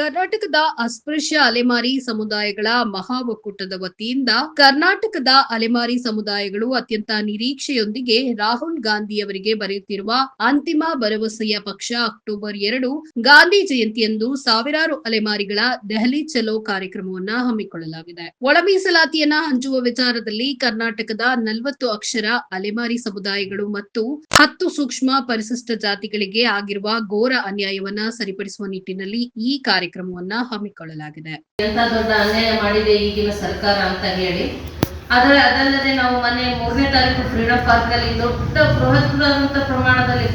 ಕರ್ನಾಟಕದ ಅಸ್ಪೃಶ್ಯ ಅಲೆಮಾರಿ ಸಮುದಾಯಗಳ ಮಹಾ ಒಕ್ಕೂಟದ ವತಿಯಿಂದ ಕರ್ನಾಟಕದ ಅಲೆಮಾರಿ ಸಮುದಾಯಗಳು ಅತ್ಯಂತ ನಿರೀಕ್ಷೆಯೊಂದಿಗೆ ರಾಹುಲ್ ಗಾಂಧಿ ಅವರಿಗೆ ಬರೆಯುತ್ತಿರುವ ಅಂತಿಮ ಭರವಸೆಯ ಪಕ್ಷ ಅಕ್ಟೋಬರ್ ಎರಡು ಗಾಂಧಿ ಜಯಂತಿಯಂದು ಸಾವಿರಾರು ಅಲೆಮಾರಿಗಳ ದೆಹಲಿ ಚಲೋ ಕಾರ್ಯಕ್ರಮವನ್ನ ಹಮ್ಮಿಕೊಳ್ಳಲಾಗಿದೆ. ಒಳ ಮೀಸಲಾತಿಯನ್ನ ಹಂಚುವ ವಿಚಾರದಲ್ಲಿ ಕರ್ನಾಟಕದ ನಲವತ್ತು ಅಕ್ಷರ ಅಲೆಮಾರಿ ಸಮುದಾಯಗಳು ಮತ್ತು ಹತ್ತು ಸೂಕ್ಷ್ಮ ಪರಿಶಿಷ್ಟ ಜಾತಿಗಳಿಗೆ ಆಗಿರುವ ಘೋರ ಅನ್ಯಾಯವನ್ನ ಸರಿಪಡಿಸುವ ನಿಟ್ಟಿನಲ್ಲಿ ಈ ಕಾರ್ಯಕ್ರಮವನ್ನ ಹಮ್ಮಿಕೊಳ್ಳಲಾಗಿದೆ. ಎಂತ ದೊಡ್ಡ ಅನ್ಯಾಯ ಮಾಡಿದೆ ಈಗಿನ ಸರ್ಕಾರ ಅಂತ ಹೇಳಿ. ಆದರೆ ಅದಲ್ಲದೆ ನಾವು ಮೊನ್ನೆ ಮೂರನೇ ತಾರೀಕು ಫ್ರೀಡಂ ಪಾರ್ಕ್ ಅಲ್ಲಿ ದೊಡ್ಡ ಬೃಹತ್ ಪ್ರಮಾಣದಲ್ಲಿ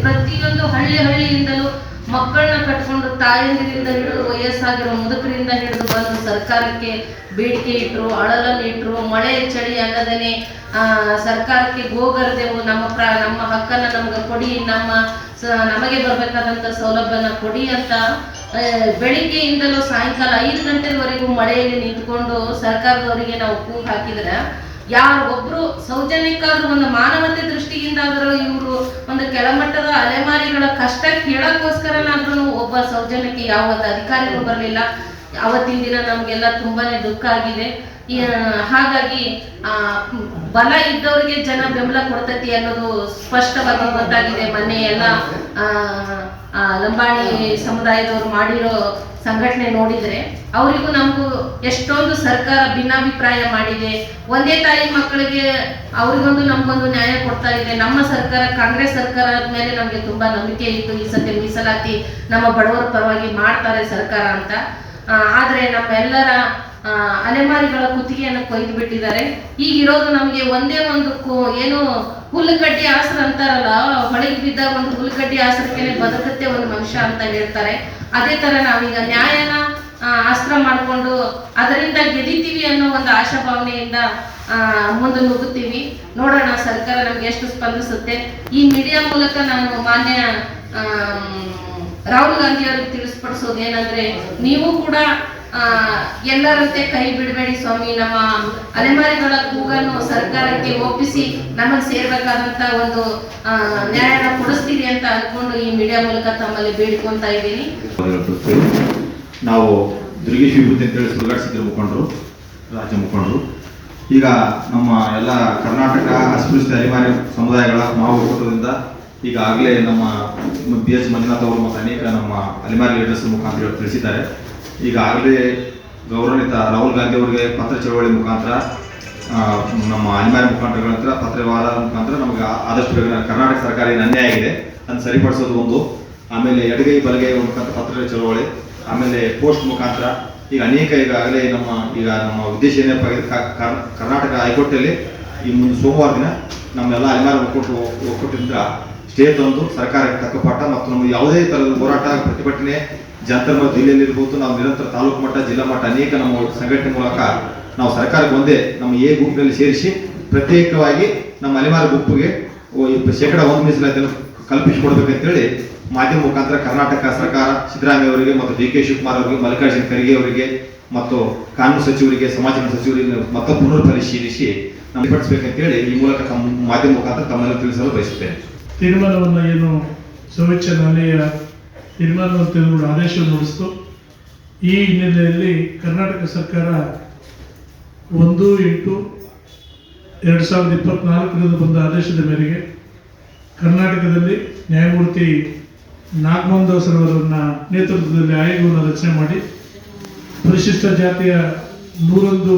ಹಳ್ಳಿ ಹಳ್ಳಿಯಿಂದಲೂ ಮಕ್ಕಳನ್ನ ಕಟ್ಕೊಂಡು ತಾಯಂದಿರಿಂದ ಹಿಡಿದು ವಯಸ್ಸಾಗಿರೋ ಮುದುಕರಿಂದ ಹಿಡಿದು ಬಂದು ಸರ್ಕಾರಕ್ಕೆ ಬೇಡಿಕೆ ಇಟ್ರು ಅಳಲನ್ನು ಇಟ್ಟರು ಮಳೆ ಚಳಿ ಆ, ಸರ್ಕಾರಕ್ಕೆ ಗೋಗರ್ದೆವು ನಮ್ಮ ಪ್ರ ನಮ್ಮ ಹಕ್ಕನ್ನ ನಮ್ಗೆ ಕೊಡಿ ನಮ್ಮ ನಮಗೆ ಬರಬೇಕಾದಂಥ ಸೌಲಭ್ಯನ ಕೊಡಿ ಅಂತ ಬೆಳಿಗ್ಗೆಯಿಂದಲೂ ಸಾಯಂಕಾಲ ಐದು ಗಂಟೆವರೆಗೂ ಮಳೆಯಲ್ಲಿ ನಿಂತ್ಕೊಂಡು ಸರ್ಕಾರದವರಿಗೆ ನಾವು ಕೂಗು ಹಾಕಿದ್ರೆ ಯಾರು ಒಬ್ರು ಸೌಜನ್ಯಕ್ಕಾದ್ರೂ ಒಂದು ಮಾನವತೆ ದೃಷ್ಟಿಯಿಂದಾದರೂ ಇವರು ಅಲೆಮಾರಿಗಳ ಕಷ್ಟ ಕೇಳಕ್ಕೋಸ್ಕರನಾದ್ರೂ ಒಬ್ಬ ಸೌಜನ್ಯಕ್ಕೆ ಯಾವ ಒಂದು ಅಧಿಕಾರಿಗಳು ಬರಲಿಲ್ಲ. ಅವತ್ತಿನ ದಿನ ನಮಗೆಲ್ಲ ತುಂಬಾನೇ ದುಃಖ ಆಗಿದೆ. ಹಾಗಾಗಿ ಆ, ಬಲ ಇದ್ದವರಿಗೆ ಜನ ಬೆಂಬಲ ಕೊಡ್ತತಿ ಅನ್ನೋದು ಸ್ಪಷ್ಟವಾಗಿ ಗೊತ್ತಾಗಿದೆ. ಮೊನ್ನೆ ಎಲ್ಲ ಆ, ಲಂಬಾಣಿ ಸಮುದಾಯದವರು ಮಾಡಿರೋ ಸಂಘಟನೆ ನೋಡಿದ್ರೆ ಅವರಿಗೂ ನಮಗೂ ಎಷ್ಟೊಂದು ಸರ್ಕಾರ ಭಿನ್ನಾಭಿಪ್ರಾಯ ಮಾಡಿದೆ. ಒಂದೇ ತಾಯಿ ಮಕ್ಕಳಿಗೆ ಅವ್ರಿಗೊಂದು ನಮಗೊಂದು ನ್ಯಾಯ ಕೊಡ್ತಾ ಇದೆ. ನಮ್ಮ ಸರ್ಕಾರ, ಕಾಂಗ್ರೆಸ್ ಸರ್ಕಾರದ ಮೇಲೆ ನಮಗೆ ತುಂಬಾ ನಂಬಿಕೆ ಇತ್ತು ಈ ಸತಿ ಮೀಸಲಾತಿ ನಮ್ಮ ಬಡವರ ಪರವಾಗಿ ಮಾಡ್ತಾರೆ ಸರ್ಕಾರ ಅಂತ. ಆದರೆ ನಮ್ಮೆಲ್ಲರ ಅಲೆಮಾರಿಗಳ ಕುತ್ತಿಗೆಯನ್ನು ಕೊಯ್ದು ಬಿಟ್ಟಿದ್ದಾರೆ. ಈಗಿರೋದು ನಮಗೆ ಒಂದೇ ಒಂದು ಏನು ಹುಲ್ಲುಗಡ್ಡಿ ಆಸರ ಅಂತಾರಲ್ಲ, ಹೊಳಗೆ ಬಿದ್ದಾಗ ಒಂದು ಹುಲ್ಲುಗಡ್ಡಿ ಆಸರಕ್ಕೆ ಬದುಕತ್ತೆ ಒಂದು ಮನುಷ್ಯ ಅಂತ ಹೇಳ್ತಾರೆ. ಅದೇ ತರ ನಾವೀಗ ನ್ಯಾಯನ ಅಸ್ತ್ರ ಮಾಡಿಕೊಂಡು ಅದರಿಂದ ಗೆದಿತೀವಿ ಅನ್ನೋ ಒಂದು ಆಶಾಭಾವನೆಯಿಂದ ಭಾವನೆಯಿಂದ ಮುಂದೆ ನುಗ್ಗುತ್ತೀವಿ. ನೋಡೋಣ, ಸರ್ಕಾರ ನಮ್ಗೆ ಎಷ್ಟು ಸ್ಪಂದಿಸುತ್ತೆ. ಈ ಮೀಡಿಯಾ ಮೂಲಕ ನಾನು ಮಾನ್ಯ ರಾಹುಲ್ ಗಾಂಧಿ ಅವರಿಗೆ ತಿಳಿಸ್ಪಡಿಸೋದು ಏನಂದ್ರೆ ನೀವು ಕೂಡ ಎಲ್ಲರಂತೆ ಕೈ ಬಿಡಬೇಡಿ ಸ್ವಾಮಿ, ನಮ್ಮ ಅಲೆಮಾರಿಗಳ ಕೂಗನ್ನು ಸರ್ಕಾರಕ್ಕೆ ಒಪ್ಪಿಸಿ ನಮಗೆ ಸೇರ್ಬೇಕಾದಂತ ಒಂದು ನ್ಯಾಯನ ಕೊಡಿಸ್ತೀರಿ ಅಂತ ಅನ್ಕೊಂಡು ಈ ಮೀಡಿಯಾ ಮೂಲಕ ತಮ್ಮಲ್ಲಿ ಬೇಡ್ಕೊಂತ ಇದ್ದೀನಿ. ನಾವು ದುರ್ಗೇಶ್ ವಿಭೂತಿ ಅಂತೇಳಿ ಸುಧಾರಿಸಿದ್ರು ಮುಖಂಡರು, ರಾಜ್ಯ ಮುಖಂಡರು. ಈಗ ನಮ್ಮ ಎಲ್ಲ ಕರ್ನಾಟಕ ಅಸ್ಪೃಶ್ಯ ಅಲೆಮಾರಿ ಸಮುದಾಯಗಳ ಮಾವು ಒಕ್ಕೂಟದಿಂದ ಈಗಾಗಲೇ ನಮ್ಮ ಬಿ ಎಸ್ ಮಂಜುನಾಥ್ ಅವರು ಮತ್ತು ಅನೇಕ ನಮ್ಮ ಅಲೆಮಾರಿ ಲೀಡರ್ಸ್ ಮುಖಾಂತರ ತಿಳಿಸಿದ್ದಾರೆ. ಈಗಾಗಲೇ ಗೌರವಾನ್ವಿತ ರಾಹುಲ್ ಗಾಂಧಿ ಅವರಿಗೆ ಪತ್ರ ಚಳವಳಿ ಮುಖಾಂತರ ನಮ್ಮ ಅನಿವಾರ್ಯ ಮುಖಂಡರುಗಳ ಹತ್ರ ಪತ್ರ ವ್ಯವಹಾರ ಮುಖಾಂತರ ನಮಗೆ ಆದಷ್ಟು ಕರ್ನಾಟಕ ಸರ್ಕಾರ ಏನು ಅನ್ಯಾಯ ಆಗಿದೆ, ಅದನ್ನು ಸರಿಪಡಿಸೋದು ಒಂದು. ಆಮೇಲೆ ಎಡಗೈ ಬಲಗೈ ಮುಖಾಂತರ ಪತ್ರ ಚಳವಳಿ, ಆಮೇಲೆ ಪೋಸ್ಟ್ ಮುಖಾಂತರ. ಈಗ ಅನೇಕ ಈಗಾಗಲೇ ನಮ್ಮ, ಈಗ ನಮ್ಮ ಉದ್ದೇಶ ಏನಪ್ಪ ಆಗಿದೆ ಕ- ಕರ್ನಾಟಕ ಹೈಕೋರ್ಟಲ್ಲಿ ಈ ಮುಂದೆ ಸೋಮವಾರ ದಿನ ನಮ್ಮೆಲ್ಲ ಅನಿವಾರ್ಯ ಒಕ್ಕೂಟ, ಒಕ್ಕೂಟದಿಂದ ಸ್ಟೇ ತಂದು ಸರ್ಕಾರಕ್ಕೆ ತಕ್ಕ ಪಾಠ ಮತ್ತು ನಮ್ಮ ಯಾವುದೇ ಥರದ ಹೋರಾಟ, ಪ್ರತಿಭಟನೆ ಜಂತರ್ ಜಿಲ್ಲೆಯಲ್ಲಿ ಇರ್ಬೋದು, ನಾವು ನಿರಂತರ ತಾಲೂಕು ಮಟ್ಟ, ಜಿಲ್ಲಾ ಮಟ್ಟ ಅನೇಕ ನಮ್ಮ ಸಂಘಟನೆ ಮೂಲಕ ನಾವು ಸರ್ಕಾರಕ್ಕೆ ಒಂದೇ ನಮ್ಮ ಎ ಗುಂಪಿನಲ್ಲಿ ಸೇರಿಸಿ ಪ್ರತ್ಯೇಕವಾಗಿ ನಮ್ಮ ಅಲೆಮಾರು ಗುಂಪಿಗೆ ಶೇಕಡ ಒಂದು ಮೀಸಲಾತಿಯನ್ನು ಕಲ್ಪಿಸಿಕೊಡ್ಬೇಕಂತೇಳಿ ಮಾಧ್ಯಮ ಮುಖಾಂತರ ಕರ್ನಾಟಕ ಸರ್ಕಾರ ಸಿದ್ದರಾಮಯ್ಯ ಅವರಿಗೆ ಮತ್ತು ಡಿ ಕೆ ಶಿವಕುಮಾರ್ ಅವರಿಗೆ, ಮಲ್ಲಿಕಾರ್ಜುನ ಖರ್ಗೆ ಅವರಿಗೆ ಮತ್ತು ಕಾನೂನು ಸಚಿವರಿಗೆ, ಸಮಾಜ ಸಚಿವರಿಗೆ ಮತ್ತೆ ಪುನರ್ ಪರಿಶೀಲಿಸಿ ನಮಗೆ ಪಡಿಸಬೇಕಂತೇಳಿ ಈ ಮೂಲಕ ತಮ್ಮ ಮಾಧ್ಯಮ ಮುಖಾಂತರ ತಮ್ಮನ್ನು ತಿಳಿಸಲು ಬಯಸುತ್ತೇನೆ. ತೀರ್ಮಾನವನ್ನು ಏನು? ನ್ಯಾಯಾಲಯ ತೀರ್ಮಾನವನ್ನು ತೆಗೆದುಕೊಂಡು ಆದೇಶ ಹೊರಡಿಸಿತು ಈ ಹಿನ್ನೆಲೆಯಲ್ಲಿ ಕರ್ನಾಟಕ ಸರ್ಕಾರ ಒಂದು ಎಂಟು ಎರಡು ಸಾವಿರದ ಇಪ್ಪತ್ನಾಲ್ಕರಂದು ಬಂದ ಆದೇಶದ ಮೇರೆಗೆ ಕರ್ನಾಟಕದಲ್ಲಿ ನ್ಯಾಯಮೂರ್ತಿ ನಾಗಮೋಹನ್ ದಾಸ್ ನೇತೃತ್ವದಲ್ಲಿ ಆಯೋಗವನ್ನು ರಚನೆ ಮಾಡಿ ಪರಿಶಿಷ್ಟ ಜಾತಿಯ ನೂರೊಂದು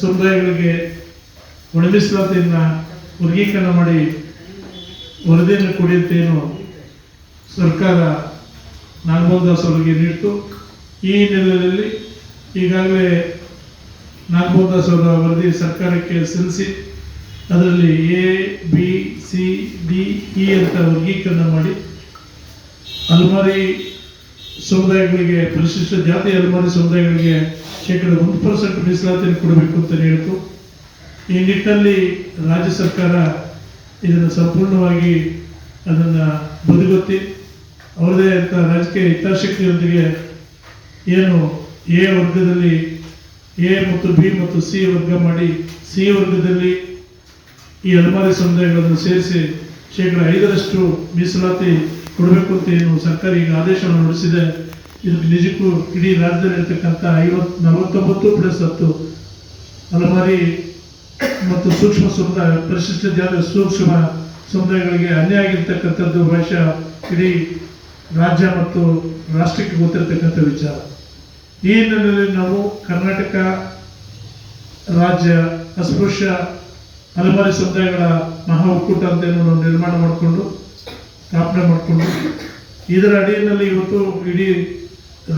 ಸಮುದಾಯಗಳಿಗೆ ಒಳ ಮೀಸಲಾತಿಯನ್ನು ವರ್ಗೀಕರಣ ಮಾಡಿ ವರದಿಯನ್ನು ಕೊಡಿಯುತ್ತೇನು ಸರ್ಕಾರ ದಾಸ್ ಅವರಿಗೆ ನೀಡಿತು. ಈ ಹಿನ್ನೆಲೆಯಲ್ಲಿ ಈಗಾಗಲೇ ದಾಸ್ ಅವರ ವರದಿ ಸರ್ಕಾರಕ್ಕೆ ಸಲ್ಲಿಸಿ, ಅದರಲ್ಲಿ A, B, C, D, E ಅಂತ ವರ್ಗೀಕರಣ ಮಾಡಿ, ಅಲ್ಮಾರಿ ಸಮುದಾಯಗಳಿಗೆ, ಪರಿಶಿಷ್ಟ ಜಾತಿ ಅಲ್ಮಾರಿ ಸಮುದಾಯಗಳಿಗೆ ಶೇಕಡ ಒಂದು ಪರ್ಸೆಂಟ್ ಮೀಸಲಾತಿಯನ್ನು ಕೊಡಬೇಕು ಅಂತ ಹೇಳಿತು. ಈ ನಿಟ್ಟಿನಲ್ಲಿ ರಾಜ್ಯ ಸರ್ಕಾರ ಇದನ್ನು ಸಂಪೂರ್ಣವಾಗಿ ಅದನ್ನು ಬದಿಗೊತ್ತಿ ಅವರದೇ ರಾಜಕೀಯ ಹಿತಾಸಕ್ತಿಯೊಂದಿಗೆ ಏನು ಎ ವರ್ಗದಲ್ಲಿ ಎ ಮತ್ತು ಬಿ ಮತ್ತು ಸಿ ವರ್ಗ ಮಾಡಿ ಸಿ ವರ್ಗದಲ್ಲಿ ಈ ಅಲ್ಮಾರಿ ಸಮುದಾಯಗಳನ್ನು ಸೇರಿಸಿ ಶೇಕಡ ಐದರಷ್ಟು ಮೀಸಲಾತಿ ಕೊಡಬೇಕು ಅಂತ ಏನು ಸರ್ಕಾರ ಈಗ ಆದೇಶವನ್ನು ಹೊರಡಿಸಿದೆ. ಇದಕ್ಕೆ ನಿಜಕ್ಕೂ ಇಡೀ ರಾಜ್ಯದಲ್ಲಿ ಇರತಕ್ಕಂಥ ಐವತ್ತು ನಲವತ್ತೊಂಬತ್ತು ಪ್ಲಸ್ ಹತ್ತು ಅಲಮಾರಿ ಮತ್ತು ಸೂಕ್ಷ್ಮ ಸಮುದಾಯ, ಪರಿಶಿಷ್ಟ ಜಾತಿ ಸೂಕ್ಷ್ಮ ಸಮುದಾಯಗಳಿಗೆ ಅನ್ಯಾಯ ಆಗಿರ್ತಕ್ಕಂಥದ್ದು ಬಹುಶಃ ಇಡೀ ರಾಜ್ಯ ಮತ್ತು ರಾಷ್ಟ್ರಕ್ಕೆ ಗೊತ್ತಿರತಕ್ಕಂಥ ವಿಚಾರ. ಈ ಹಿನ್ನೆಲೆಯಲ್ಲಿ ನಾವು ಕರ್ನಾಟಕ ರಾಜ್ಯ ಅಸ್ಪೃಶ್ಯ ಅಲೆಮಾರಿ ಸಮುದಾಯಗಳ ಮಹಾ ಒಕ್ಕೂಟ ಅಂತ ನಾವು ನಿರ್ಮಾಣ ಮಾಡಿಕೊಂಡು, ಸ್ಥಾಪನೆ ಮಾಡಿಕೊಂಡು, ಇದರ ಅಡಿಯಲ್ಲಿ ಇವತ್ತು ಇಡೀ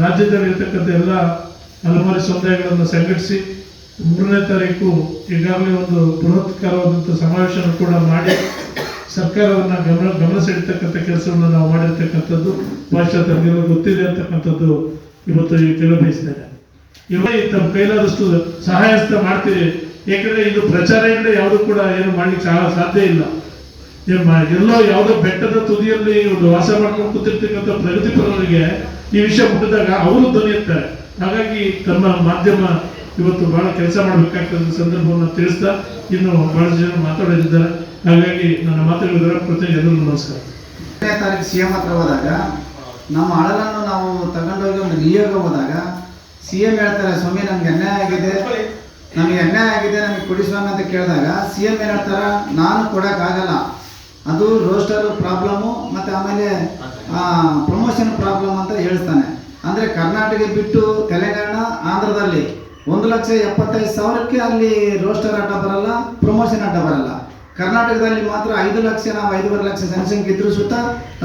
ರಾಜ್ಯದಲ್ಲಿ ಇರತಕ್ಕಂಥ ಎಲ್ಲ ಅಲೆಮಾರಿ ಸಮುದಾಯಗಳನ್ನು ಸಂಘಟಿಸಿ, ಮೂರನೇ ತಾರೀಕು ಈಗಾಗಲೇ ಒಂದು ಬೃಹತ್ಕಾರವಾದಂಥ ಸಮಾವೇಶವನ್ನು ಕೂಡ ಮಾಡಿ ಸರ್ಕಾರವನ್ನು ಗಮನ ಗಮನ ಸೆಳೀತಕ್ಕಂಥ ಕೆಲಸವನ್ನು ನಾವು ಮಾಡಿರ್ತಕ್ಕಂಥದ್ದು ಭಾಷಾ ಗೊತ್ತಿದೆ ಅಂತಕ್ಕಂಥದ್ದು ಇವತ್ತು ಈ ತಿಳಿಬಯಸಿದ್ದೇನೆ ಇವಾಗ ತಮ್ಮ ಕೈಲಾದಷ್ಟು ಸಹಾಯಸ್ತ ಮಾಡ್ತೀವಿ. ಏಕೆಂದರೆ ಇದು ಪ್ರಚಾರ ಇಲ್ಲದೆ ಯಾವುದು ಕೂಡ ಏನು ಮಾಡ್ಲಿಕ್ಕೆ ಸಾಧ್ಯ ಇಲ್ಲ. ಎಲ್ಲೋ ಯಾವುದೋ ಬೆಟ್ಟದ ತುದಿಯಲ್ಲಿ ಒಂದು ವಾಸ ಮಾಡ್ಕೊಂಡು ಕೂತಿರ್ತಕ್ಕಂಥ ಪ್ರಗತಿಪರರಿಗೆ ಈ ವಿಷಯ ಮುಟ್ಟಿದಾಗ ಅವರು ಧ್ವನಿ ಹಾಗಾಗಿ ತಮ್ಮ ಮಾಧ್ಯಮ ಇವತ್ತು ಬಹಳ ಕೆಲಸ ಮಾಡಬೇಕಾಗ್ತದೆ ಸಂದರ್ಭವನ್ನು ತಿಳಿಸ್ತಾ ಇನ್ನು ಬಹಳ ಜನ ಮಾತಾಡೋದಿದ್ದಾರೆ ಹಾಗಾಗಿ ನನ್ನ ಮಾತುಗಳ ಪ್ರತಿ ಎಲ್ಲರಿಗೂ ನಮಸ್ಕಾರ. ಎರಡನೇ ತಾರೀಕು ಸಿ ಎಂ ಹತ್ರ ಹೋದಾಗ, ನಮ್ಮ ಅಳಲನ್ನು ನಾವು ತಗೊಂಡೋಗಿ ಒಂದು ನಿಯೋಗ ಹೋದಾಗ ಸಿ ಎಂ ಹೇಳ್ತಾರೆ, ಸ್ವಾಮಿ, ನಮ್ಗೆ ಅನ್ಯಾಯ ಆಗಿದೆ. ನಮಗೆ ಅನ್ಯಾಯ ಆಗಿದೆ, ನಮಗೆ ಕೊಡಿ ಅಂತ ಕೇಳಿದಾಗ ಸಿ ಎಂ ಹೇಳ್ತಾರೆ, ನಾನು ಕೊಡೋಕ್ಕಾಗಲ್ಲ. ಅದು ರೋಸ್ಟರ್ ಪ್ರಾಬ್ಲಮ್ಮು ಮತ್ತು ಆಮೇಲೆ ಪ್ರಮೋಷನ್ ಪ್ರಾಬ್ಲಮ್ ಅಂತ ಹೇಳ್ತಾನೆ. ಅಂದರೆ ಕರ್ನಾಟಕ ಬಿಟ್ಟು ತೆಲಂಗಾಣ, ಆಂಧ್ರದಲ್ಲಿ ಒಂದು ಲಕ್ಷ ಎಪ್ಪತ್ತೈದು ಸಾವಿರಕ್ಕೆ ಅಲ್ಲಿ ರೋಸ್ಟರ್ ಅಡ್ಡ ಬರಲ್ಲ ಪ್ರಮೋಷನ್ ಅಡ್ಡ ಬರಲ್ಲ. ಕರ್ನಾಟಕದಲ್ಲಿ ಮಾತ್ರ ಐದು ಲಕ್ಷ ನಾವು ಐದೂವರೆ ಲಕ್ಷ ಜನಸಂಖ್ಯೆ ಇದ್ರೂ ಸುತ್ತ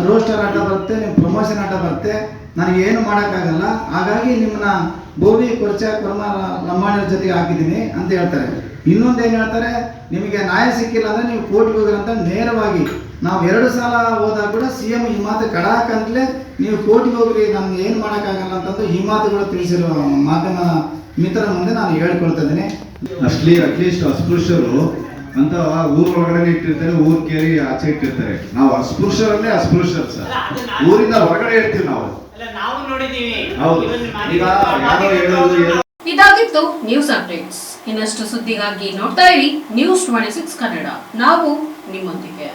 ರೋಸ್ಟರ್ ಅಡ್ಡ ಬರುತ್ತೆ ನಿಮ್ಮ ಪ್ರಮೋಷನ್ ಅಡ್ಡ ಬರುತ್ತೆ. ನನಗೆ ಏನು ಮಾಡೋಕ್ಕಾಗಲ್ಲ. ಹಾಗಾಗಿ ನಿಮ್ಮನ್ನ ಬೋವಿ ಕೊರ್ಚ ಕೊರ್ಮ ಲಂಬಾಣಿಯರ ಜೊತೆಗೆ ಹಾಕಿದ್ದೀನಿ ಅಂತ ಹೇಳ್ತಾರೆ. ಇನ್ನೊಂದು ಏನು ಹೇಳ್ತಾರೆ, ನಿಮಗೆ ನ್ಯಾಯ ಸಿಕ್ಕಿಲ್ಲ ಅಂದರೆ ನೀವು ಕೋರ್ಟ್ಗೆ ಹೋಗಿರಂತ ನೇರವಾಗಿ. ನಾವು ಎರಡು ಸಲ ಹೋದಾಗ ಕೂಡ ಸಿ ಎಂ ಈ ಮಾತು ಕಡಾಕ್ ಅಂತಲೇ ನೀವು ಕೋರ್ಟಿಗೆ ಹೋಗ್ರಿ ನಮ್ಗೆ ಏನು ಮಾಡೋಕ್ಕಾಗಲ್ಲ ಅಂತಂದು ಈ ಮಾತುಗಳು ತಿಳಿಸಿರೋ ಮಾಧ್ಯಮ ಮಿತ್ರರ ಮುಂದೆ ನಾನು ಹೇಳ್ಕೊಳ್ತಾ ಇದ್ದೀನಿ. ಅಷ್ಟ್ಲಿ ಅಟ್ಲೀಸ್ಟ್ ಅಸ್ಪೃಶ್ಯರು ಅಂತ ಊರೊಳಗಡೆ ಒಳಗಡೆ ಇಟ್ಟಿರ್ತಾರೆ ಊರ್ ಕೇರಿ ಆಚೆ ಇಟ್ಟಿರ್ತಾರೆ. ನಾವು ಅಸ್ಪೃಶ್ಯರಲ್ಲೇ ಅಸ್ಪೃಶ್ಯರು ಸರ್. ಊರಿಂದ ಹೊರಗಡೆ ಇರ್ತೀವಿ ನಾವು. ಅಲ್ಲ ನಾವು ನೋಡಿದೀವಿ. ಹೌದು. ಈಗ ಯಾರೋ ಹೇಳೋದು ಇದಾಗಿತ್ತು ನ್ಯೂಸ್ ಅಪ್ಡೇಟ್ಸ್ ಇನ್ನಷ್ಟು ಸುದ್ದಿಗಾಗಿ ನೋಡ್ತಾ ಇರಿ ನ್ಯೂಸ್ ಟ್ವೆಂಟಿ ಸಿಕ್ಸ್ ಕನ್ನಡ. ನಾವು ನಿಮ್ಮೊಂದಿಗೆ.